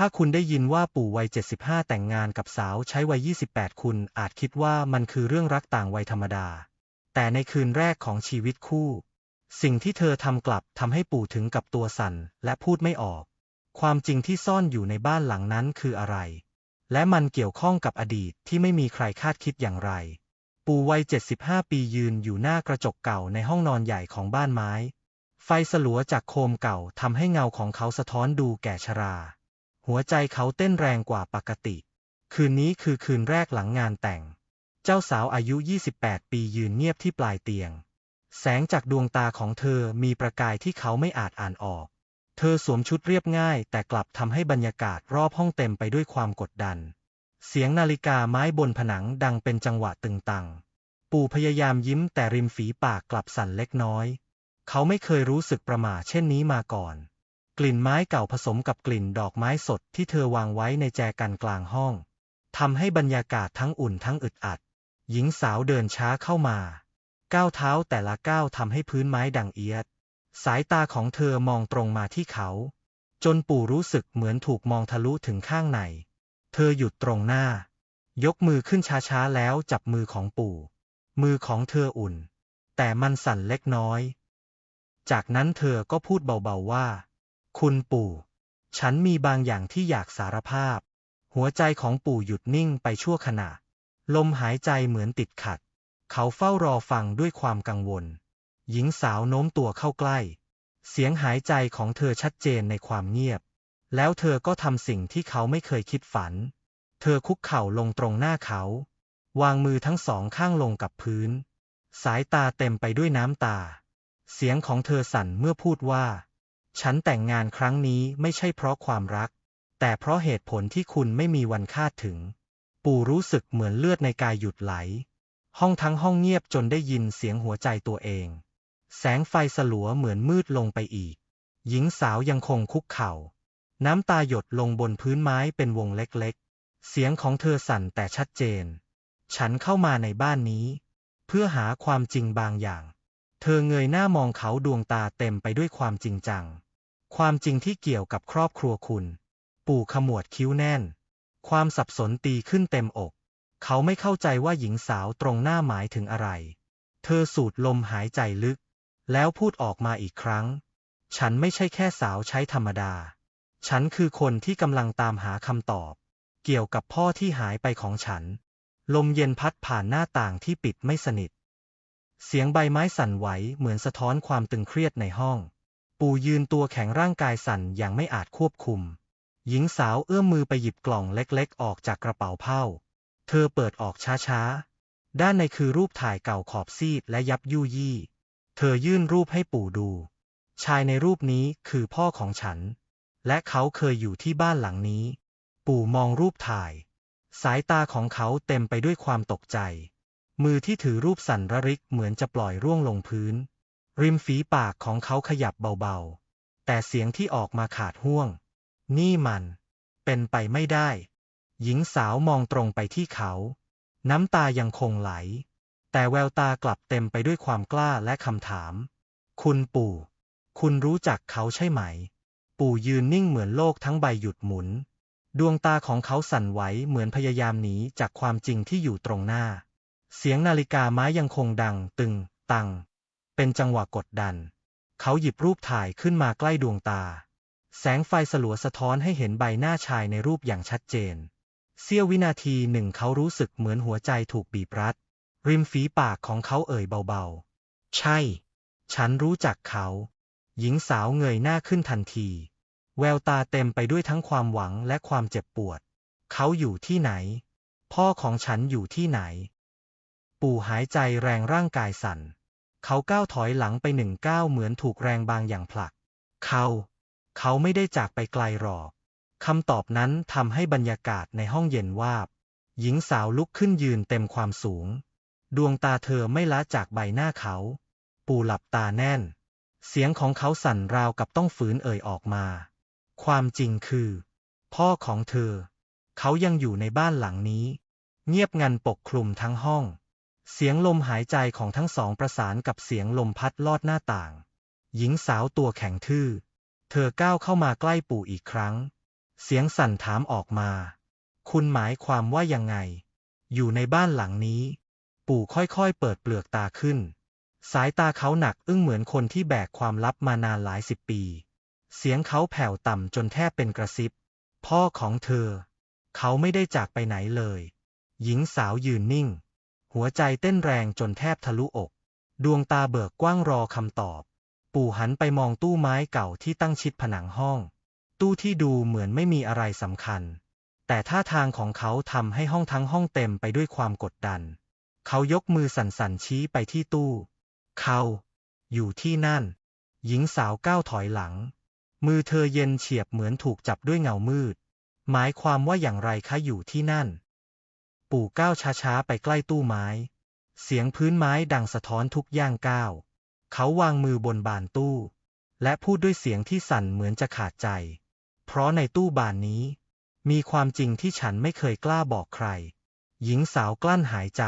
ถ้าคุณได้ยินว่าปู่วัย 75 แต่งงานกับสาวใช้วัย 28 คุณอาจคิดว่ามันคือเรื่องรักต่างวัยธรรมดา แต่ในคืนแรกของชีวิตคู่ สิ่งที่เธอทำกลับทำให้ปู่ถึงกับตัวสั่นและพูดไม่ออก ความจริงที่ซ่อนอยู่ในบ้านหลังนั้นคืออะไร และมันเกี่ยวข้องกับอดีตที่ไม่มีใครคาดคิดอย่างไร ปู่วัย 75 ปียืนอยู่หน้ากระจกเก่าในห้องนอนใหญ่ของบ้านไม้ ไฟสลัวจากโคมเก่าทำให้เงาของเขาสะท้อนดูแก่ชรา หัวใจเขาเต้นแรงกว่าปกติ คืนนี้คือคืนแรกหลังงานแต่ง เจ้าสาวอายุ 28 ปียืนเงียบที่ปลายเตียง แสงจากดวงตาของเธอมีประกายที่เขาไม่อาจอ่านออก เธอสวมชุดเรียบง่าย แต่กลับทำให้บรรยากาศรอบห้องเต็มไปด้วยความกดดัน เสียงนาฬิกาไม้บนผนังดังเป็นจังหวะตึงตัง ปู่พยายามยิ้มแต่ริมฝีปากกลับสั่นเล็กน้อย เขาไม่เคยรู้สึกประหม่าเช่นนี้มาก่อน กลิ่นไม้เก่าผสมกับกลิ่นดอกไม้สดที่เธอวางไว้ในแจกันกลางห้องทำให้บรรยากาศทั้งอุ่นทั้งอึดอัด หญิงสาวเดินช้าเข้ามา ก้าวเท้าแต่ละก้าวทำให้พื้นไม้ดังเอียด สายตาของเธอมองตรงมาที่เขา จนปู่รู้สึกเหมือนถูกมองทะลุถึงข้างใน เธอหยุดตรงหน้า ยกมือขึ้นช้าๆแล้วจับมือของปู่ มือของเธออุ่น แต่มันสั่นเล็กน้อย จากนั้นเธอก็พูดเบาๆว่า คุณปู่ ฉันมีบางอย่างที่อยากสารภาพ หัวใจของปู่หยุดนิ่งไปชั่วขณะ ลมหายใจเหมือนติดขัด เขาเฝ้ารอฟังด้วยความกังวล หญิงสาวโน้มตัวเข้าใกล้ เสียงหายใจของเธอชัดเจนในความเงียบ แล้วเธอก็ทำสิ่งที่เขาไม่เคยคิดฝัน เธอคุกเข่าลงตรงหน้าเขา วางมือทั้งสองข้างลงกับพื้น สายตาเต็มไปด้วยน้ำตา เสียงของเธอสั่นเมื่อพูดว่า ฉันแต่งงานครั้งนี้ไม่ใช่เพราะความรัก แต่เพราะเหตุผลที่คุณไม่มีวันคาดถึง ปู่รู้สึกเหมือนเลือดในกายหยุดไหล ห้องทั้งห้องเงียบจนได้ยินเสียงหัวใจตัวเอง แสงไฟสลัวเหมือนมืดลงไปอีก หญิงสาวยังคงคุกเข่า น้ำตาหยดลงบนพื้นไม้เป็นวงเล็กๆ เสียงของเธอสั่นแต่ชัดเจน ฉันเข้ามาในบ้านนี้ เพื่อหาความจริงบางอย่าง เธอเงยหน้ามองเขาดวงตาเต็มไปด้วยความจริงจัง ความจริงที่เกี่ยวกับครอบครัวคุณ ปู่ขมวดคิ้วแน่น ความสับสนตีขึ้นเต็มอก เขาไม่เข้าใจว่าหญิงสาวตรงหน้าหมายถึงอะไร เธอสูดลมหายใจลึก แล้วพูดออกมาอีกครั้ง ฉันไม่ใช่แค่สาวใช้ธรรมดา ฉันคือคนที่กำลังตามหาคำตอบ เกี่ยวกับพ่อที่หายไปของฉัน ลมเย็นพัดผ่านหน้าต่างที่ปิดไม่สนิท เสียงใบไม้สั่นไหวเหมือนสะท้อนความตึงเครียดในห้อง ปู่ยืนตัวแข็งร่างกายสั่นอย่างไม่อาจควบคุม หญิงสาวเอื้อมมือไปหยิบกล่องเล็กๆ ออกจากกระเป๋าเผ้า เธอเปิดออกช้าๆ ด้านในคือรูปถ่ายเก่าขอบซีดและยับยุยี่ เธอยื่นรูปให้ปู่ดู ชายในรูปนี้คือพ่อของฉัน และเขาเคยอยู่ที่บ้านหลังนี้ ปู่มองรูปถ่าย สายตาของเขาเต็มไปด้วยความตกใจ มือที่ถือรูปสั่นระริกเหมือนจะปล่อยร่วงลงพื้น ริมฝีปากของเขาขยับเบาๆ แต่เสียงที่ออกมาขาดห่วง นี่มัน เป็นไปไม่ได้ หญิงสาวมองตรงไปที่เขา น้ำตายังคงไหล แต่แววตากลับเต็มไปด้วยความกล้าและคำถาม คุณปู่ คุณรู้จักเขาใช่ไหม ปู่ยืนนิ่งเหมือนโลกทั้งใบหยุดหมุน ดวงตาของเขาสั่นไหวเหมือนพยายามหนีจากความจริงที่อยู่ตรงหน้า เสียงนาฬิกาไม้ยังคงดังตึง ตัง เป็นจังหวะกดดัน เขาหยิบรูปถ่ายขึ้นมาใกล้ดวงตา แสงไฟสลัวสะท้อนให้เห็นใบหน้าชายในรูปอย่างชัดเจน เสี้ยววินาทีหนึ่งเขารู้สึกเหมือนหัวใจถูกบีบรัด ริมฝีปากของเขาเอ่ยเบาๆ ใช่ ฉันรู้จักเขา หญิงสาวเงยหน้าขึ้นทันที แววตาเต็มไปด้วยทั้งความหวังและความเจ็บปวด เขาอยู่ที่ไหน พ่อของฉันอยู่ที่ไหน ปู่หายใจแรงร่างกายสั่น เขาก้าวถอยหลังไปหนึ่งก้าวเหมือนถูกแรงบางอย่างผลัก เขา เขาไม่ได้จากไปไกลหรอกคำตอบนั้นทำให้บรรยากาศในห้องเย็นวาบ หญิงสาวลุกขึ้นยืนเต็มความสูง ดวงตาเธอไม่ละจากใบหน้าเขา ปูหลับตาแน่น เสียงของเขาสั่นราวกับต้องฝืนเอ่ยออกมา ความจริงคือ พ่อของเธอ เขายังอยู่ในบ้านหลังนี้ เงียบงันปกคลุมทั้งห้อง เสียงลมหายใจของทั้งสองประสานกับเสียงลมพัดลอดหน้าต่าง หญิงสาวตัวแข็งทื่อ เธอก้าวเข้ามาใกล้ปู่อีกครั้ง เสียงสั่นถามออกมา คุณหมายความว่ายังไง อยู่ในบ้านหลังนี้ ปู่ค่อยๆเปิดเปลือกตาขึ้น สายตาเขาหนักอึ้งเหมือนคนที่แบกความลับมานานหลายสิบปี เสียงเขาแผ่วต่ำจนแทบเป็นกระซิบ พ่อของเธอ เขาไม่ได้จากไปไหนเลย หญิงสาวยืนนิ่ง หัวใจเต้นแรงจนแทบทะลุอก ดวงตาเบิกกว้างรอคำตอบ ปู่หันไปมองตู้ไม้เก่าที่ตั้งชิดผนังห้อง ตู้ที่ดูเหมือนไม่มีอะไรสำคัญ แต่ท่าทางของเขาทำให้ห้องทั้งห้องเต็มไปด้วยความกดดัน เขายกมือสั่นๆชี้ไปที่ตู้ เขา อยู่ที่นั่น หญิงสาวก้าวถอยหลัง มือเธอเย็นเฉียบเหมือนถูกจับด้วยเงามืด หมายความว่าอย่างไรคะอยู่ที่นั่น ปู่ก้าวช้าๆ ไปใกล้ตู้ไม้ เสียงพื้นไม้ดังสะท้อนทุกย่างก้าว เขาวางมือบนบานตู้ และพูดด้วยเสียงที่สั่นเหมือนจะขาดใจ เพราะในตู้บานนี้ มีความจริงที่ฉันไม่เคยกล้าบอกใคร หญิงสาวกลั้นหายใจ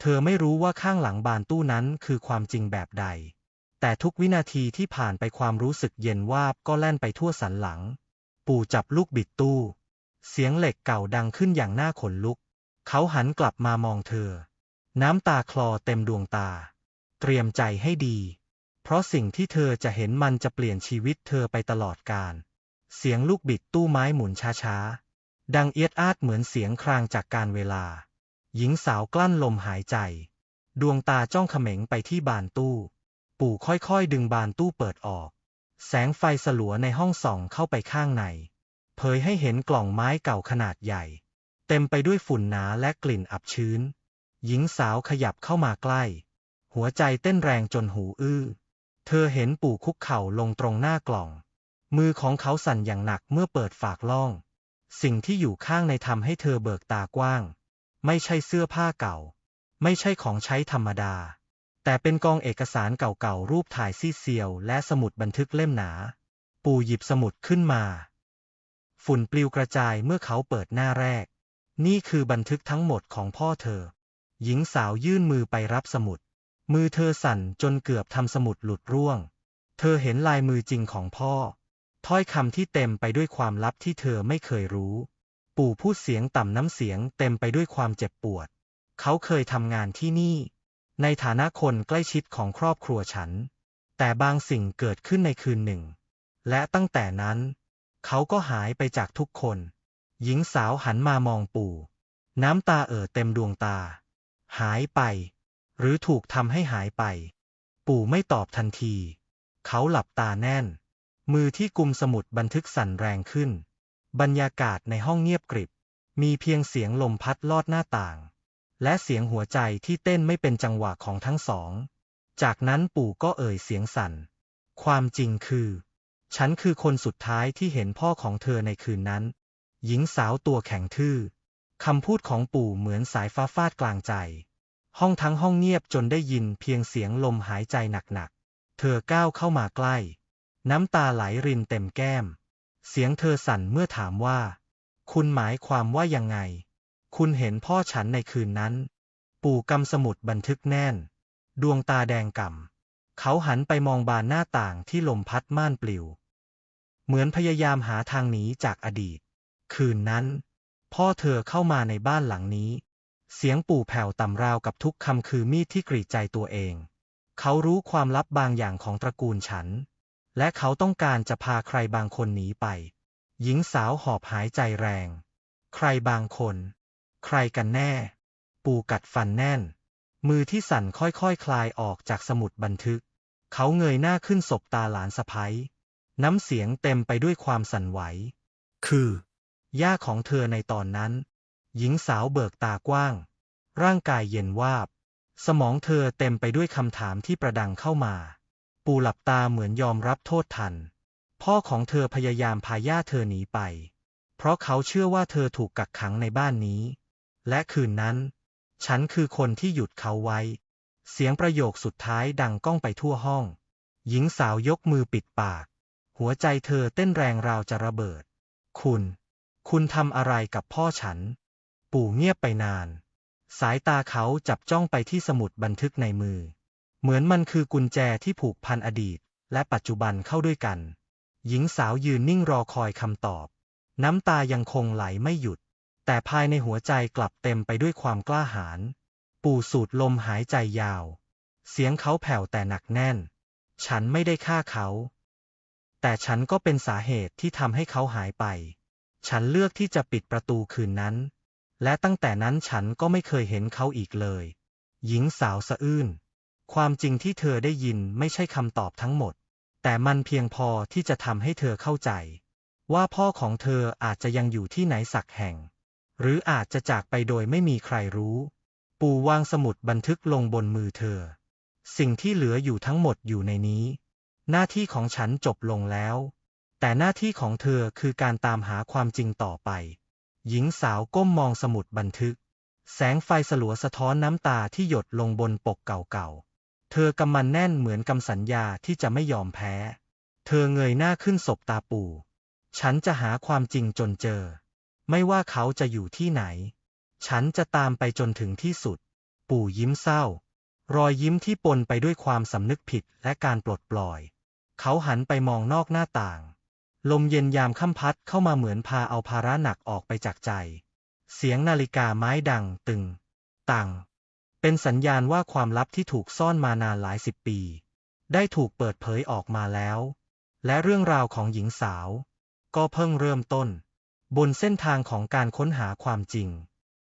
เธอไม่รู้ว่าข้างหลังบานตู้นั้นคือความจริงแบบใด แต่ทุกวินาทีที่ผ่านไปความรู้สึกเย็นวาบก็แล่นไปทั่วสันหลัง ปู่จับลูกบิดตู้ เสียงเหล็กเก่าดังขึ้นอย่างน่าขนลุก เขาหันกลับมามองเธอ น้ำตาคลอเต็มดวงตา เตรียมใจให้ดี เพราะสิ่งที่เธอจะเห็นมันจะเปลี่ยนชีวิตเธอไปตลอดกาลเสียงลูกบิดตู้ไม้หมุนช้าๆ ดังเอียดอาดเหมือนเสียงครางจากการเวลา หญิงสาวกลั้นลมหายใจ ดวงตาจ้องเขม็งไปที่บานตู้ ปู่ค่อยๆ ดึงบานตู้เปิดออก แสงไฟสลัวในห้องส่องเข้าไปข้างใน เผยให้เห็นกล่องไม้เก่าขนาดใหญ่ เต็มไปด้วยฝุ่นหนาและกลิ่นอับชื้น หญิงสาวขยับเข้ามาใกล้ หัวใจเต้นแรงจนหูอื้อ เธอเห็นปู่คุกเข่าลงตรงหน้ากล่อง มือของเขาสั่นอย่างหนักเมื่อเปิดฝากล่อง สิ่งที่อยู่ข้างในทำให้เธอเบิกตากว้าง ไม่ใช่เสื้อผ้าเก่า ไม่ใช่ของใช้ธรรมดา แต่เป็นกองเอกสารเก่าๆรูปถ่ายซีเซียว และสมุดบันทึกเล่มหนา ปู่หยิบสมุดขึ้นมา ฝุ่นปลิวกระจายเมื่อเขาเปิดหน้าแรก นี่คือบันทึกทั้งหมดของพ่อเธอ หญิงสาวยื่นมือไปรับสมุด มือเธอสั่นจนเกือบทำสมุดหลุดร่วง เธอเห็นลายมือจริงของพ่อ ถ้อยคำที่เต็มไปด้วยความลับที่เธอไม่เคยรู้ ปู่พูดเสียงต่ำน้ำเสียงเต็มไปด้วยความเจ็บปวด เขาเคยทำงานที่นี่ ในฐานะคนใกล้ชิดของครอบครัวฉัน แต่บางสิ่งเกิดขึ้นในคืนหนึ่ง และตั้งแต่นั้น เขาก็หายไปจากทุกคน หญิงสาวหันมามองปู่ น้ำตาเอ่อเต็มดวงตา หายไป หรือถูกทำให้หายไป ปู่ไม่ตอบทันที เขาหลับตาแน่น มือที่กุมสมุดบันทึกสั่นแรงขึ้น บรรยากาศในห้องเงียบกริบ มีเพียงเสียงลมพัดลอดหน้าต่าง และเสียงหัวใจที่เต้นไม่เป็นจังหวะของทั้งสอง จากนั้นปู่ก็เอ่ยเสียงสั่น ความจริงคือ ฉันคือคนสุดท้ายที่เห็นพ่อของเธอในคืนนั้น หญิงสาวตัวแข็งทื่อคำพูดของปู่เหมือนสายฟ้าฟาดกลางใจ ห้องทั้งห้องเงียบจนได้ยินเพียงเสียงลมหายใจหนักๆ เธอก้าวเข้ามาใกล้ น้ำตาไหลรินเต็มแก้ม เสียงเธอสั่นเมื่อถามว่า คุณหมายความว่ายังไง คุณเห็นพ่อฉันในคืนนั้น ปู่กำสมุดบันทึกแน่น ดวงตาแดงก่ำเขาหันไปมองบานหน้าต่างที่ลมพัดม่านปลิว เหมือนพยายามหาทางหนีจากอดีต คืนนั้น พ่อเธอเข้ามาในบ้านหลังนี้ เสียงปู่แผ่วต่ำราวกับทุกคำคือมีดที่กรีดใจตัวเอง เขารู้ความลับบางอย่างของตระกูลฉัน และเขาต้องการจะพาใครบางคนหนีไป หญิงสาวหอบหายใจแรง ใครบางคน ใครกันแน่ ปู่กัดฟันแน่น มือที่สั่นค่อยๆคคลายออกจากสมุดบันทึก เขาเงยหน้าขึ้นสบตาหลานสะพ้ยน้ำเสียงเต็มไปด้วยความสั่นไหว คือ ย่าของเธอในตอนนั้น หญิงสาวเบิกตากว้าง ร่างกายเย็นวาบ สมองเธอเต็มไปด้วยคำถามที่ประดังเข้ามา ปูหลับตาเหมือนยอมรับโทษทัน พ่อของเธอพยายามพาย่าเธอหนีไป เพราะเขาเชื่อว่าเธอถูกกักขังในบ้านนี้ และคืนนั้น ฉันคือคนที่หยุดเขาไว้ เสียงประโยคสุดท้ายดังก้องไปทั่วห้อง หญิงสาวยกมือปิดปาก หัวใจเธอเต้นแรงราวจะระเบิด คุณ คุณทำอะไรกับพ่อฉัน ปู่เงียบไปนาน สายตาเขาจับจ้องไปที่สมุดบันทึกในมือ เหมือนมันคือกุญแจที่ผูกพันอดีต และปัจจุบันเข้าด้วยกัน หญิงสาวยืนนิ่งรอคอยคำตอบ น้ำตายังคงไหลไม่หยุด แต่ภายในหัวใจกลับเต็มไปด้วยความกล้าหาญ ปู่สูดลมหายใจยาว เสียงเขาแผ่วแต่หนักแน่น ฉันไม่ได้ฆ่าเขา แต่ฉันก็เป็นสาเหตุที่ทำให้เขาหายไป ฉันเลือกที่จะปิดประตูคืนนั้น และตั้งแต่นั้นฉันก็ไม่เคยเห็นเขาอีกเลย หญิงสาวสะอื้น ความจริงที่เธอได้ยินไม่ใช่คำตอบทั้งหมด แต่มันเพียงพอที่จะทำให้เธอเข้าใจ ว่าพ่อของเธออาจจะยังอยู่ที่ไหนสักแห่ง หรืออาจจะจากไปโดยไม่มีใครรู้ ปู่วางสมุดบันทึกลงบนมือเธอ สิ่งที่เหลืออยู่ทั้งหมดอยู่ในนี้ หน้าที่ของฉันจบลงแล้ว แต่หน้าที่ของเธอคือการตามหาความจริงต่อไป หญิงสาวก้มมองสมุดบันทึก แสงไฟสลัวสะท้อนน้ำตาที่หยดลงบนปกเก่าๆ เธอกำมันแน่นเหมือนกำสัญญาที่จะไม่ยอมแพ้ เธอเงยหน้าขึ้นศบตาปู่ ฉันจะหาความจริงจนเจอ ไม่ว่าเขาจะอยู่ที่ไหน ฉันจะตามไปจนถึงที่สุด ปู่ยิ้มเศร้า รอยยิ้มที่ปนไปด้วยความสำนึกผิดและการปลดปล่อย เขาหันไปมองนอกหน้าต่าง ลมเย็นยามค่ำพัดเข้ามาเหมือนพาเอาภาระหนักออกไปจากใจ เสียงนาฬิกาไม้ดังตึง ตัง เป็นสัญญาณว่าความลับที่ถูกซ่อนมานานหลายสิบปี ได้ถูกเปิดเผยออกมาแล้ว และเรื่องราวของหญิงสาว ก็เพิ่งเริ่มต้น บนเส้นทางของการค้นหาความจริง